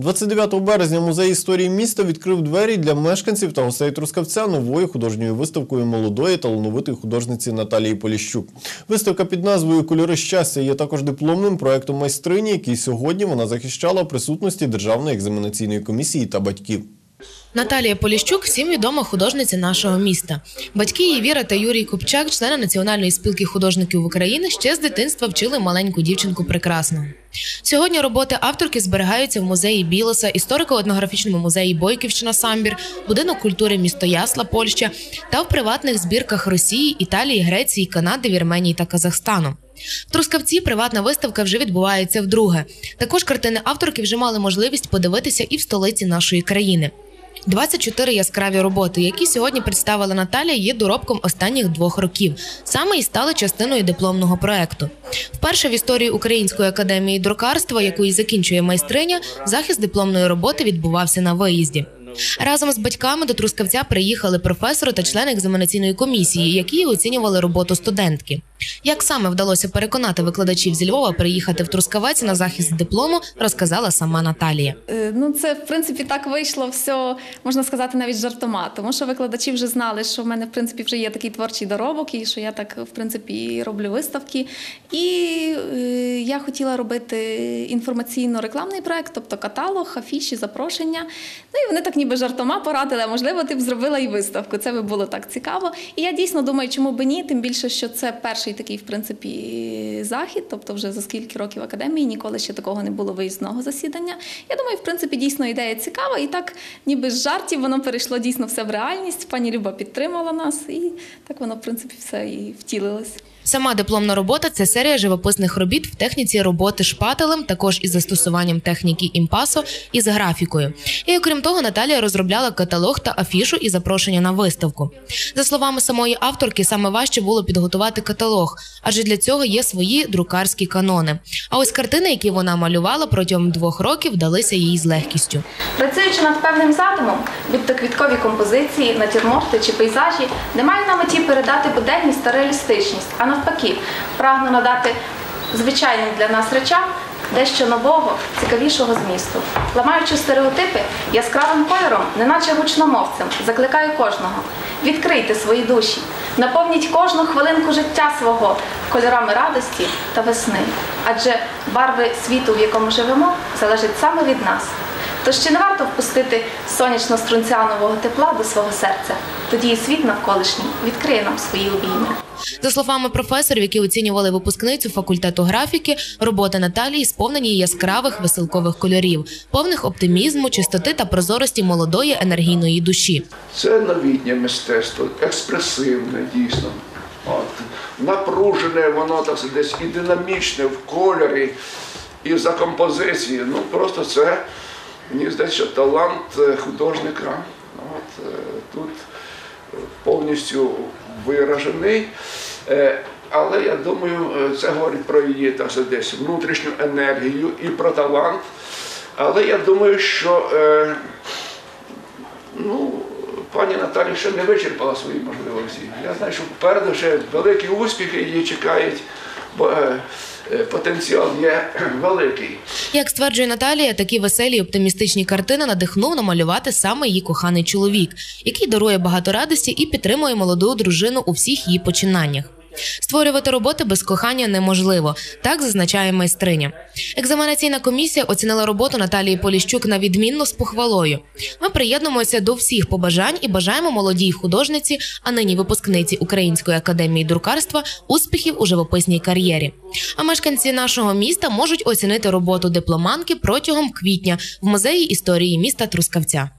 29 березня музей історії міста відкрив двері для мешканців та гостей Трускавця новою художньою виставкою молодої талановитої художниці Наталії Поліщук. Виставка під назвою Кольори щастя є також дипломним проектом майстрині, який сьогодні вона захищала присутності Державної екзаменаційної комісії та батьків. Наталія Поліщук всім відома художниця нашого міста. Батьки її Віра та Юрій Купчак, члени Національної спілки художників України, ще з дитинства вчили маленьку дівчинку прекрасно. Сьогодні роботи авторки зберігаються в музеї Білоса, історико-етнографічному музеї Бойківщина Самбір, будинок культури місто Ясла, Польща та в приватних збірках Росії, Італії, Греції, Канади, Вірменії та Казахстану. В Трускавці приватна виставка вже відбувається вдруге. Також картини авторки вже мали можливість подивитися і в столиці нашої країни. 24 яскраві роботи, які сьогодні представила Наталія, є доробком останніх двох років. Саме і стали частиною дипломного проекту. Вперше в історії Української академії друкарства, яку і закінчує майстриня, захист дипломної роботи відбувався на виїзді. Разом з батьками до Трускавця приїхали професори та члени екзаменаційної комісії, які оцінювали роботу студентки. Як саме вдалося переконати викладачів зі Львова приїхати в Трускавець на захист диплому, розказала сама Наталія. Е, Ну, це в принципі так вийшло все, можна сказати, навіть жартома. Тому що викладачі вже знали, що в мене в принципі вже є такий творчий доробок, і що я так в принципі роблю виставки. І е, я хотіла робити інформаційно-рекламний проект, тобто каталог, афіші, запрошення. Ну і вони так ніби жартома порадили, а можливо, ти б зробила і виставку. Це би було так цікаво. І я дійсно думаю, чому би ні, тим більше, що це перший такий, в принципі, захід, тобто вже за скільки років академії ніколи ще такого не було виїзного засідання. Я думаю, в принципі, дійсно ідея цікава, і так, ніби з жартів, воно перейшло дійсно все в реальність. Пані Люба підтримала нас, і так воно, в принципі, все і втілилось. Сама дипломна робота це серія живописних робіт в техніці роботи шпателем, також із застосуванням техніки імпасо і з графікою. І окрім того, Наталія розробляла каталог та афішу і запрошення на виставку. За словами самої авторки, саме важче було підготувати каталог, адже для цього є свої друкарські канони. А ось картини, які вона малювала протягом двох років, далися їй з легкістю. Працюючи над певним задумом, будь то квіткові композиції, натюрморти чи пейзажі, не маю на меті передати буденність та реалістичність, а навпаки, прагну надати звичайним для нас речам дещо нового, цікавішого змісту. Ламаючи стереотипи, яскравим кольором, неначе гучномовцем, закликаю кожного. Відкрийте свої душі, наповніть кожну хвилинку життя свого кольорами радості та весни. Адже барви світу, в якому живемо, залежать саме від нас. Тож чи не варто впустити сонячно-струнціанового тепла до свого серця? Тоді і світ навколишній відкриє нам свої обійми. За словами професорів, які оцінювали випускницю факультету графіки, роботи Наталії сповнені яскравих веселкових кольорів, повних оптимізму, чистоти та прозорості молодої енергійної душі. Це новітнє мистецтво, експресивне дійсно. От. Напружене, воно так десь і динамічне в кольорі, і за композиції. Ну просто це, мені здається, що талант е, художника от, е, тут е, повністю виражений. Але я думаю, це говорить про її так десь внутрішню енергію і про талант. Але я думаю, що ну, пані Наталі ще не вичерпала свої можливості. Я знаю, що попереду ще великі успіхи її чекають, бо е, е, потенціал є великий. Як стверджує Наталія, такі веселі й оптимістичні картини надихнув намалювати саме її коханий чоловік, який дарує багато радості і підтримує молоду дружину у всіх її починаннях. Створювати роботи без кохання неможливо, так зазначає майстриня. Екзаменаційна комісія оцінила роботу Наталії Поліщук на відмінно з похвалою. Ми приєднуємося до всіх побажань і бажаємо молодій художниці, а нині випускниці Української академії друкарства, успіхів у живописній кар'єрі. А мешканці нашого міста можуть оцінити роботу дипломанки протягом квітня в музеї історії міста Трускавця.